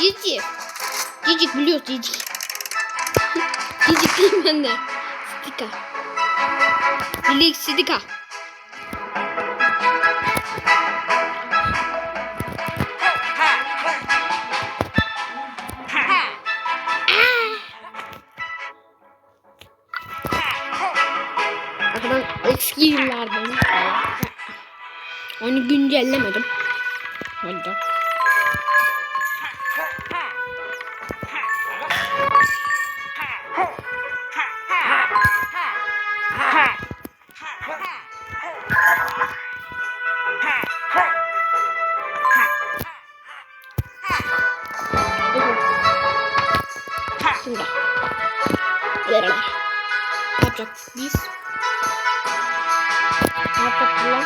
Cici. Cicik biliyoruz cicik. cicik değil ben de. Stika. Bilik Stika. Arkadan eski yıllardan. Onu güncellemedim. Hadi. Yapacaktık biz? Ne yapacaktık lan?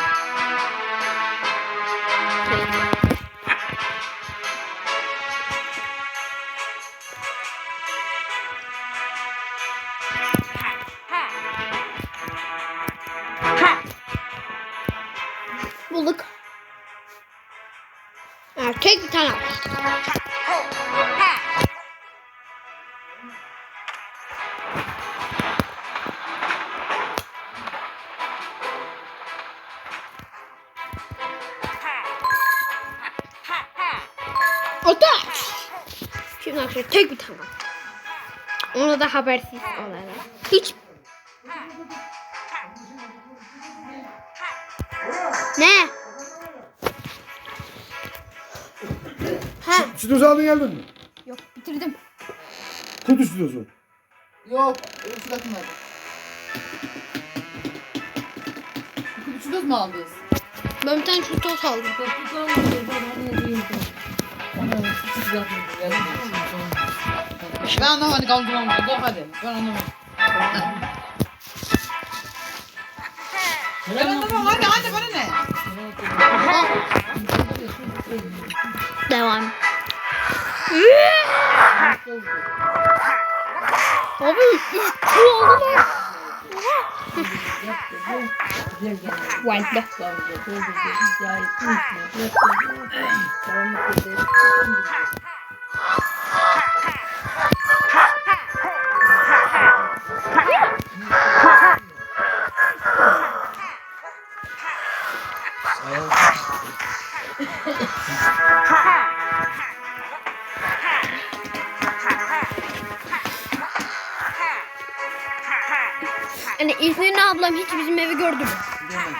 Bulduk. Erkek bir tane var. Arkadaşlar tek bir tane. Ona da habersiz olarak. Hiç. Ne? Ha, Stüdyosu aldın geldin mi? yok bitirdim. Kutu stüdyosu. Yok, ölçü takmadı. İki buçuk göz mü aldınız? Ben bir tane şu toz aldım. Ben anlamadım hadi kaldırmam. Dur hadi. Ben anlamadım. Ben anlamam hadi hadi bana ne? Devam. Abi üstü oldu lan. White'de. Ha ha! Hani İzmir'in ablam hiç bizim evi gördü mü?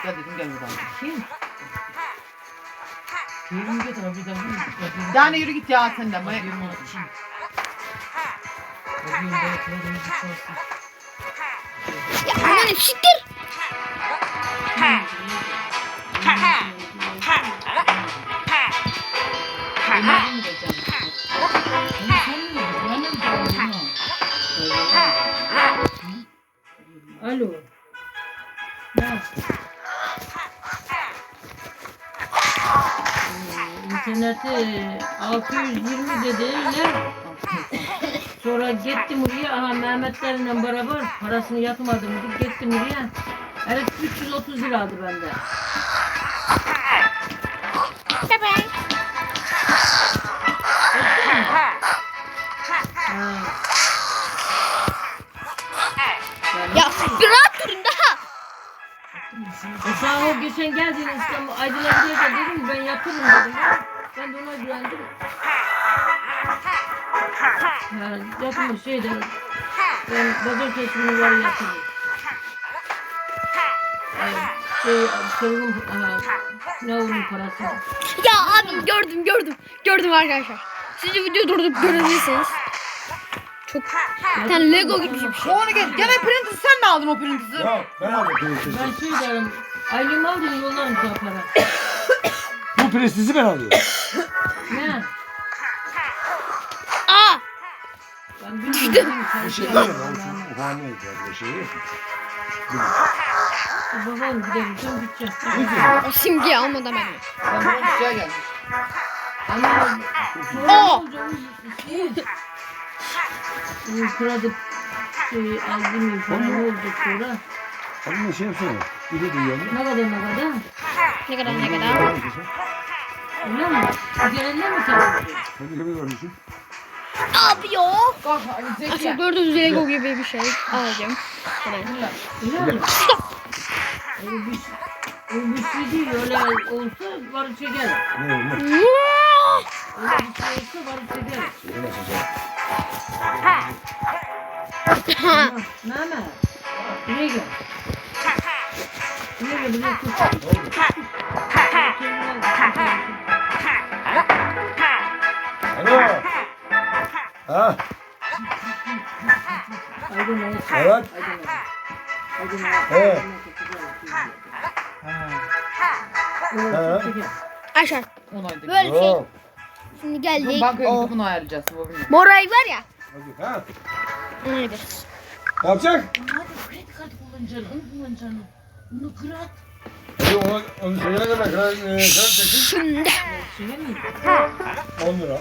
Gel dedim gel buradan. Yani yürü git ya sen de. Ya aman siktir. İnterneti 620 dediler. Sonra gittim oraya. Aha Mehmetlerle beraber parasını yatmadım. Gittim oraya. Evet 330 lira aldı bende. Ha. Ya rahat durun daha. E sen o geçen geldin İstanbul Aydın'a gidiyorsa dedim ben yaparım dedim. Ben de ona güvendim. Ha, yapmış şey dedim. Ben pazartesi günü var yatırım. Ay, Şey, sorunun, aha, ne onun parası. Ya abi gördüm gördüm. Gördüm arkadaşlar. Siz de video durdurup görebilirsiniz. Çok bir tane Lego gibi bir şey. Onu gel. Gene printer sen mi aldın o printer'ı? Ya ben aldım prestiji. Ben şey derim, aylığımı aldım yollarım sana para. Bu prestiji ben alıyorum. Ne? Aa! Ben bilmiyorum. Bir şey değil mi? O gidiyor. Bir şey yok. Bakalım gidelim, sen gideceksin. O simgeyi almadan ben. Ben bu şeye gelmiş. Ama Aa! Bu kredi şey aldım ya para ne oldu sonra? Ama şey yapsana. Bir de duyuyor mu? Ne kadar ne kadar? Ne kadar ne kadar? Mi? Bu gelenler mi çalışıyor? Hadi gibi görmüşsün. Ne yapıyor? Kalk Ali Aslında Zeki. gördüğünüz Lego gibi bir şey alacağım. Hemen. Öyle mi? O bir, o bir şey değil. Öyle olsa varı çeker. Ne öyle? Öyle bir şey olsa varı çeker. Söyle nasıl sen? Mehmet. Buraya gel. Buraya gel. Buraya gel. Ha? Evet. He. Ha. Aşağı. Onaydı. Böyle bir şey. Yok. Şimdi geldik. bankaya gidip bunu ayarlayacağız. Bu bilmiyorum. moray var ya. Hadi. Ha? Onu yapacağız. Ne yapacak? Hadi kredi kartı kullanacaksın. Onu kullanacaksın. Bunu kırat. Hadi onu, onu söyleyene kadar kral, e, kral çekin. Şimdi. Şey mi? 10 lira.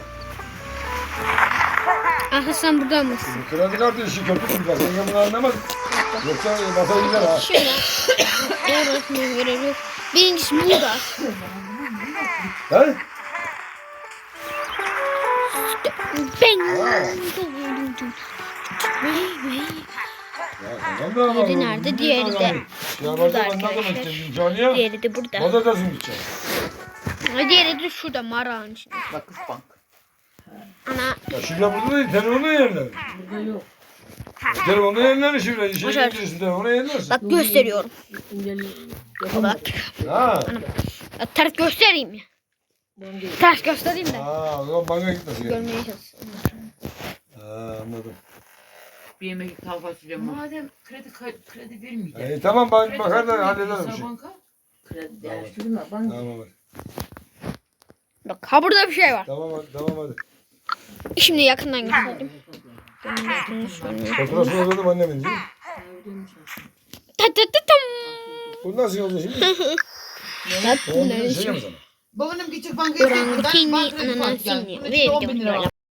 Ah sen burada mısın? Kredi kartı işi kötü tutacak. Sen bunu anlamaz. Yoksa masaya gider ha. Şöyle. Doğru görelim. Birincisi burada. He? Ben. Diğeri nerede? Diğeri de burada arkadaşlar. Diğeri de burada. Pazartesi mi gideceğim? Diğeri de şurada marağın içinde. Vakıf Bank. Ana. Ya şurada burada değil. Telefonda yerler. Burada yok. Telefonda yerler şurada. Şey indirirsin telefonda yerlersin. Bak gösteriyorum. Bak. Ha. Ya, ters göstereyim değil. Ters göstereyim de. Ha, o zaman banka gitmesi gerekiyor. Görmeye çalışsın. Ha, anladım. Bir yemek tava fasulye Madem kredi kredi vermeyecek. E, tamam ben bakar da hallederim şey. banka. Kredi değiştirme. Ben Tamam. Bak ha burada bir şey var. Tamam hadi. Tamam hadi. Şimdi yakından göstereyim. Faturasını ödedim annemin değil mi? Ta ta ta tam. Bu nasıl oldu şimdi? Sana? Babanın küçük bankaya banka kredi ananasını kartı